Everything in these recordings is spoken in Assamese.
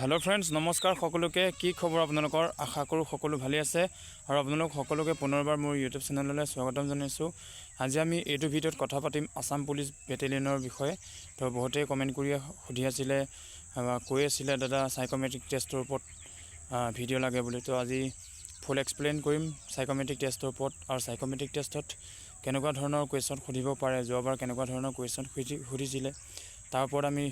হেল্ল' ফ্ৰেণ্ডছ নমস্কাৰ সকলোকে। কি খবৰ আপোনালোকৰ? আশা কৰোঁ সকলো ভালেই আছে। আৰু আপোনালোক সকলোকে পুনৰবাৰ মোৰ ইউটিউব চেনেললৈ স্বাগতম জনাইছোঁ। আজি আমি এইটো ভিডিঅ'ত কথা পাতিম আছাম পুলিচ বেটেলিয়নৰ বিষয়ে। তো বহুতেই কমেণ্ট কৰি সুধি আছিলে কৈ আছিলে দাদা চাইক'মেট্ৰিক টেষ্টৰ ওপৰত ভিডিঅ' লাগে বুলি। তো আজি ফুল এক্সপ্লেইন কৰিম চাইক'মেট্ৰিক টেষ্টৰ ওপৰত। আৰু চাইক'মেট্ৰিক টেষ্টত কেনেকুৱা ধৰণৰ কুৱেশ্যন সুধিব পাৰে যোৱাবাৰ কেনেকুৱা ধৰণৰ কুৱেশ্যন সুধি সুধিছিলে। তাৰ ওপৰত আমি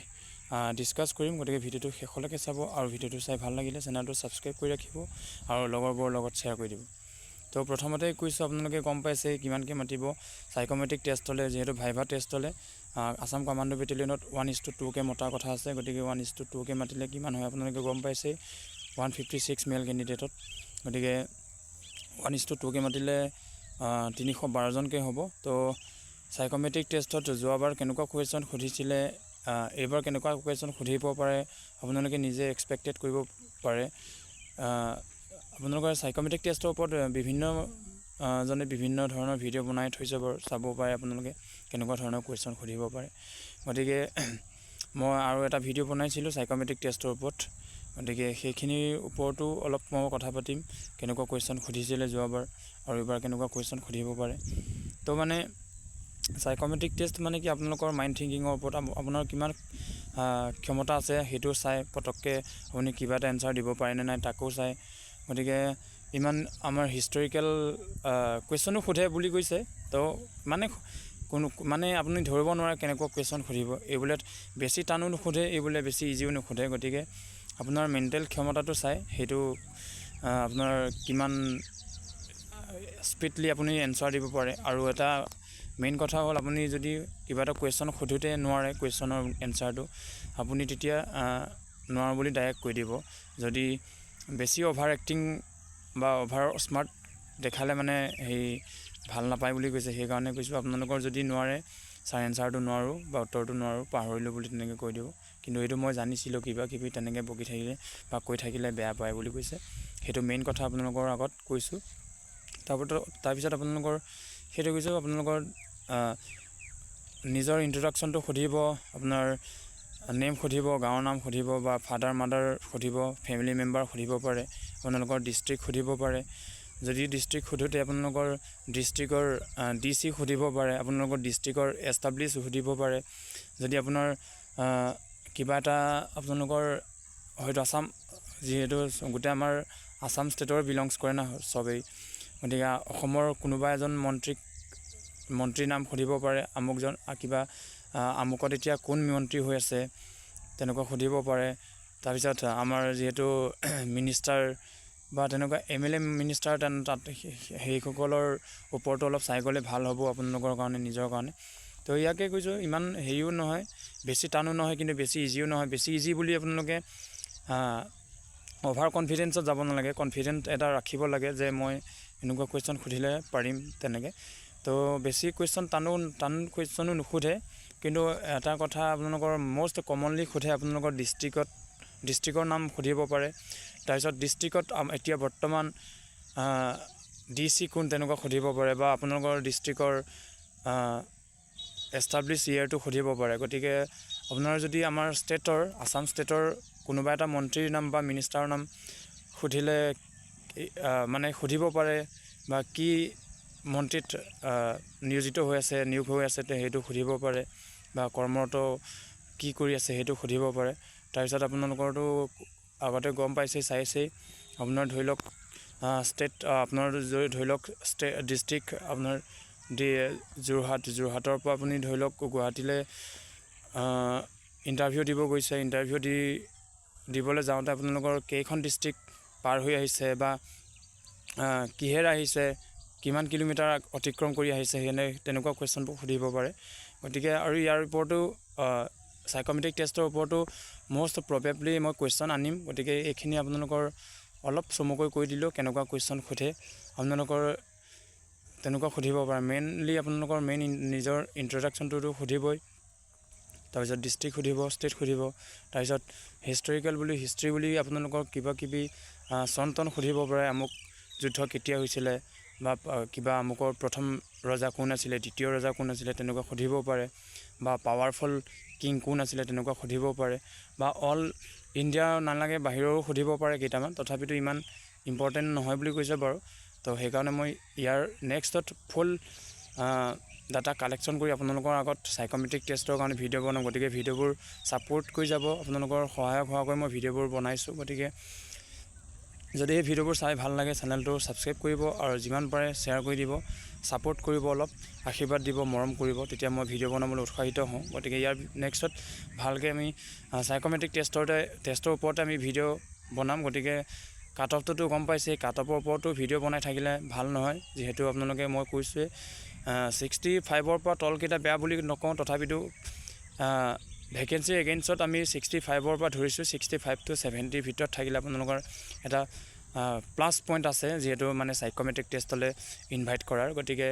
ডিছকাছ কৰিম গতিকে ভিডিঅ'টো শেষলৈকে চাব আৰু ভিডিঅ'টো চাই ভাল লাগিলে চেনেলটো ছাবস্ক্ৰাইব কৰি ৰাখিব আৰু লগৰবোৰৰ লগত শ্বেয়াৰ কৰি দিব। তো প্ৰথমতে কৈছোঁ আপোনালোকে গম পাইছে কিমানকৈ মাতিব। চাইক'মেট্ৰিক টেষ্টলৈ যিহেতু ভাইভা টেষ্টলৈ আছাম কামাণ্ডো বেটেলিয়নত ওৱান ইজ টু টুকৈ মতাৰ কথা আছে গতিকে ওৱান ইজ টু টুকৈ মাতিলে কিমান হয় আপোনালোকে গম পাইছেই। ওৱান ফিফটি ছিক্স মেল কেণ্ডিডেটত গতিকে ওৱান ইজ টু টুকৈ মাতিলে তিনিশ বাৰজনকৈ হ'ব। তো চাইক'মেট্ৰিক টেষ্টত যোৱাবাৰ কেনেকুৱা কুৱেশ্যন সুধিছিলে এইবাৰ কেনেকুৱা কুৱেশ্যন সুধিব পাৰে আপোনালোকে নিজে এক্সপেক্টেড কৰিব পাৰে। আপোনালোকৰ চাইক'মেট্ৰিক টেষ্টৰ ওপৰত বিভিন্ন জনে বিভিন্ন ধৰণৰ ভিডিঅ' বনাই থৈছে বাৰু চাব পাৰে আপোনালোকে কেনেকুৱা ধৰণৰ কুৱেশ্যন সুধিব পাৰে। গতিকে মই আৰু এটা ভিডিঅ' বনাইছিলোঁ চাইক'মেট্ৰিক টেষ্টৰ ওপৰত। গতিকে সেইখিনিৰ ওপৰতো অলপ মই কথা পাতিম কেনেকুৱা কুৱেশ্যন সুধিছিলে যোৱাবাৰ আৰু এইবাৰ কেনেকুৱা কুৱেশ্যন সুধিব পাৰে। তো মানে চাইক'মেট্ৰিক টেষ্ট মানে কি? আপোনালোকৰ মাইণ্ড থিংকিঙৰ ওপৰত আপোনাৰ কিমান ক্ষমতা আছে সেইটো চাই পটককৈ আপুনি কিবা এটা এনচাৰ দিব পাৰেনে নাই তাকো চাই। গতিকে ইমান আমাৰ হিষ্টৰিকেল কুৱেশ্যনো সোধে বুলি কৈছে। তো মানে কোনো মানে আপুনি ধৰিব নোৱাৰে কেনেকুৱা কুৱেশ্যন সুধিব। এইবোলে বেছি টানো নুসুধে এইবোলে বেছি ইজিও নুসুধে। গতিকে আপোনাৰ মেণ্টেল ক্ষমতাটো চাই সেইটো আপোনাৰ কিমান স্পীডলি আপুনি এনচাৰ দিব পাৰে। আৰু এটা মেইন কথা হ'ল আপুনি যদি কিবা এটা কুৱেশ্যন সোধোতে নোৱাৰে কুৱেশ্যনৰ এনচাৰটো আপুনি তেতিয়া নোৱাৰোঁ বুলি ডাইৰেক্ট কৈ দিব। যদি বেছি অভাৰ এক্টিং বা অভাৰ স্মাৰ্ট দেখালে মানে হেৰি ভাল নাপায় বুলি কৈছে সেইকাৰণে কৈছোঁ আপোনালোকৰ যদি নোৱাৰে ছাৰ এনচাৰটো নোৱাৰোঁ বা উত্তৰটো নোৱাৰোঁ পাহৰিলোঁ বুলি তেনেকৈ কৈ দিব। কিন্তু এইটো মই জানিছিলোঁ কিবা কিবি তেনেকৈ বকি থাকিলে বা কৈ থাকিলে বেয়া পায় বুলি কৈছে। সেইটো মেইন কথা আপোনালোকৰ আগত কৈছোঁ। তাৰপিছত তাৰপিছত আপোনালোকৰ সেইটো কৈছোঁ আপোনালোকৰ নিজৰ ইণ্ট্ৰডাকশ্যনটো সুধিব আপোনাৰ নেম সুধিব গাঁৱৰ নাম সুধিব বা ফাদাৰ মাদাৰ সুধিব ফেমিলি মেম্বাৰ সুধিব পাৰে আপোনালোকৰ ডিষ্ট্ৰিক্ট সুধিব পাৰে। যদি ডিষ্ট্ৰিক্ট সোধোতে আপোনালোকৰ ডিষ্ট্ৰিক্টৰ ডি চি সুধিব পাৰে আপোনালোকৰ ডিষ্ট্ৰিক্টৰ এষ্টাব্লিছ সুধিব পাৰে। যদি আপোনাৰ কিবা এটা আপোনালোকৰ হয়তো আছাম যিহেতু গোটেই আমাৰ আছাম ষ্টেটৰ বিলংছ কৰে না চবেই গতিকে অসমৰ কোনোবা এজন মন্ত্ৰীক মন্ত্ৰীৰ নাম সুধিব পাৰে আমুকজন কিবা আমুকত এতিয়া কোন মন্ত্ৰী হৈ আছে তেনেকুৱা সুধিব পাৰে। তাৰপিছত আমাৰ যিহেতু মিনিষ্টাৰ বা তেনেকুৱা এম এল এ মিনিষ্টাৰ তাত সেইসকলৰ ওপৰতো অলপ চাই গ'লে ভাল হ'ব আপোনালোকৰ কাৰণে নিজৰ কাৰণে। তো ইয়াকে কৈছোঁ ইমান হেৰিও নহয় বেছি টানো নহয় কিন্তু বেছি ইজিও নহয়। বেছি ইজি বুলি আপোনালোকে অভাৰ কনফিডেঞ্চত যাব নালাগে। কনফিডেণ্ট এটা ৰাখিব লাগে যে মই এনেকুৱা কুৱেশ্যন সুধিলে পাৰিম তেনেকৈ। তো বেছি কুৱেশ্যন টানো টান কুৱেশ্যনো নুসুধে। কিন্তু এটা কথা আপোনালোকৰ মষ্ট কমনলি সোধে আপোনালোকৰ ডিষ্ট্ৰিক্টত ডিষ্ট্ৰিক্টৰ নাম সুধিব পাৰে। তাৰপিছত ডিষ্ট্ৰিক্টত এতিয়া বৰ্তমান ডি চি কোন তেনেকুৱা সুধিব পাৰে বা আপোনালোকৰ ডিষ্ট্ৰিক্টৰ এষ্টাব্লিছ ইয়েৰটো সুধিব পাৰে। গতিকে আপোনাৰ যদি আমাৰ ষ্টেটৰ আছাম ষ্টেটৰ কোনোবা এটা মন্ত্ৰীৰ নাম বা মিনিষ্টাৰৰ নাম সুধিলে মানে সুধিব পাৰে বা কি মন্ত্ৰীত নিয়োজিত হৈ আছে নিয়োগ হৈ আছে সেইটো সুধিব পাৰে বা কৰ্মৰত কি কৰি আছে সেইটো সুধিব পাৰে। তাৰপিছত আপোনালোকৰতো আগতে গম পাইছেই চাইছেই। আপোনাৰ ধৰি লওক ষ্টেট আপোনাৰ ধৰি লওক ষ্টে ডিষ্ট্ৰিক্ট আপোনাৰ দি যোৰহাট যোৰহাটৰ পৰা আপুনি ধৰি লওক গুৱাহাটীলৈ ইণ্টাৰভিউ দিব গৈছে ইণ্টাৰভিউ দি দিবলৈ যাওঁতে আপোনালোকৰ কেইখন ডিষ্ট্ৰিক্ট পাৰ হৈ আহিছে বা কিহেৰে আহিছে কিমান কিলোমিটাৰ অতিক্ৰম কৰি আহিছে সেনে তেনেকুৱা কুৱেশ্যনবোৰ সুধিব পাৰে। গতিকে আৰু ইয়াৰ ওপৰতো চাইক'মেট্ৰিক টেষ্টৰ ওপৰতো মষ্ট প্ৰবেবলি মই কুৱেশ্যন আনিম। গতিকে এইখিনি আপোনালোকৰ অলপ চমুকৈ কৈ দিলোঁ কেনেকুৱা কুৱেশ্যন সোধে। আপোনালোকৰ তেনেকুৱা সুধিব পাৰে। মেইনলি আপোনালোকৰ মেইন নিজৰ ইণ্ট্ৰডাকশ্যনটোতো সুধিবই। তাৰপিছত ডিষ্ট্ৰিক্ট সুধিব ষ্টেট সুধিব। তাৰপিছত হিষ্টৰিকেল বুলি হিষ্ট্ৰী বুলি আপোনালোকৰ কিবা কিবি চন টন সুধিব পাৰে। আমুক যুদ্ধ কেতিয়া হৈছিলে? বা কিবা আমুকৰ প্ৰথম ৰজা কোন আছিলে দ্বিতীয় ৰজা কোন আছিলে তেনেকুৱা সুধিব পাৰে বা পাৱাৰফুল কিং কোন আছিলে তেনেকুৱা সুধিব পাৰে বা অল ইণ্ডিয়া নালাগে বাহিৰৰো সুধিব পাৰে কেইটামান তথাপিতো ইমান ইম্পৰ্টেণ্ট নহয় বুলি কৈছে বাৰু। তো সেইকাৰণে মই ইয়াৰ নেক্সটত ফুল ডাটা কালেকশ্যন কৰি আপোনালোকৰ আগত চাইকমেট্ৰিক টেষ্টৰ কাৰণে ভিডিঅ' বনাম। গতিকে ভিডিঅ'বোৰ ছাপোৰ্ট কৰি যাব আপোনালোকৰ সহায়ক হোৱাকৈ মই ভিডিঅ'বোৰ বনাইছোঁ। গতিকে যদি এই ভিডিঅ'বোৰ চাই ভালো লাগে, চেনেলটো ছাবস্ক্ৰাইব কৰিব আৰু যিমান পাৰে শ্বেয়াৰ কৰি দিব ছাপোৰ্ট কৰিব অলপ, আশীৰ্বাদ দিব, মৰম কৰিব, তেতিয়া মই ভিডিঅ' বনাবলৈ উৎসাহিত হওঁ। গতিকে ইয়াৰ নেক্সটত ভালকৈ আমি চাইকমেট্ৰিক টেষ্টৰতে টেষ্টৰ ওপৰতে আমি ভিডিঅ' বনাম। গতিকে কাট অফটোতো গম পাইছে কাট অফৰ ওপৰতো ভিডিঅ' বনাই থাকিলে ভালো নহয়। যিহেতু আপোনালোকে মই কৈছোঁৱেই ছিক্সটি ফাইভৰ পৰা তলকেইটা বেয়া বুলি নকওঁ। তথাপিতো ভেকেঞ্চি এগেইনষ্টত আমি ছিক্সটি ফাইভৰ পৰা ধৰিছোঁ ছিক্সটি ফাইভ টু ছেভেণ্টিৰ ভিতৰত থাকিলে আপোনালোকৰ এটা প্লাছ পইণ্ট আছে, যিহেতু মানে চাইকমেট্ৰিক টেষ্টলৈ ইনভাইট কৰাৰ। গতিকে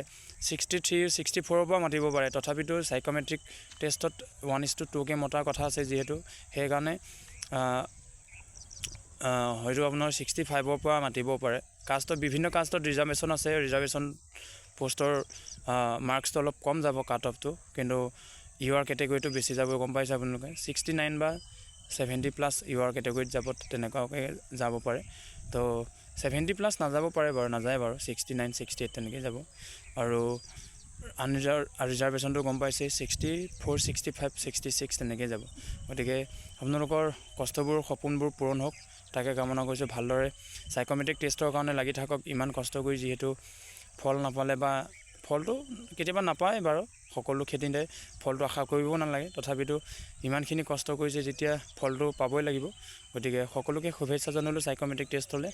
ছিক্সটি থ্ৰী ছিক্সটি ফ'ৰৰ পৰা মাতিব পাৰে। তথাপিতো চাইকমেট্ৰিক টেষ্টত ওৱান ইজ টু টুকৈ মতাৰ কথা আছে যিহেতু। সেইকাৰণে হয়তো আপোনাৰ ছিক্সটি ফাইভৰ পৰা মাতিব পাৰে। কাষ্টত বিভিন্ন কাষ্টত ৰিজাৰ্ভেশ্যন আছে। ৰিজাৰ্ভেশ্যন পষ্টৰ মাৰ্কছটো অলপ কম যাব কাট অফটো কিন্তু ইউ আৰ কেটেগৰীটো বেছি যাব গম পাইছে আপোনালোকে? ছিক্সটি নাইন বা ছেভেণ্টি প্লাছ ইউ আৰ কেটেগৰীত যাব তেনেকুৱাকৈ যাব পাৰে। তো ছেভেণ্টি প্লাছ নাযাব পাৰে বাৰু নাযায় বাৰু। ছিক্সটি নাইন ছিক্সটি এইট তেনেকৈ যাব। আৰু আনৰিজাৰ্ভ ৰিজাৰ্ভেশ্যনটো গম পাইছে sixty four sixty five sixty six তেনেকৈ যাব। গতিকে আপোনালোকৰ কষ্টবোৰ সপোনবোৰ পূৰণ হওক। তাকে কামনা কৰিছোঁ ভালদৰে চাইকমেট্ৰিক টেষ্টৰ কাৰণে লাগি থাকক। ইমান কষ্ট কৰি যিহেতু ফল নাপালে বা ফলটো কেতিয়াবা নাপায় বাৰু। সকলো খেতিতে ফলটো আশা কৰিবও নালাগে। তথাপিতো ইমানখিনি কষ্ট কৰিছে যেতিয়া ফলটো পাবই লাগিব। গতিকে সকলোকে শুভেচ্ছা জনালোঁ চাইকমেট্ৰিক টেষ্টলৈ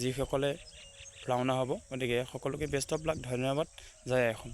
যিসকলে ৰাওনা হ'ব। গতিকে সকলোকে বেষ্ট অফ লাক ধন্যবাদ। জয় অসম।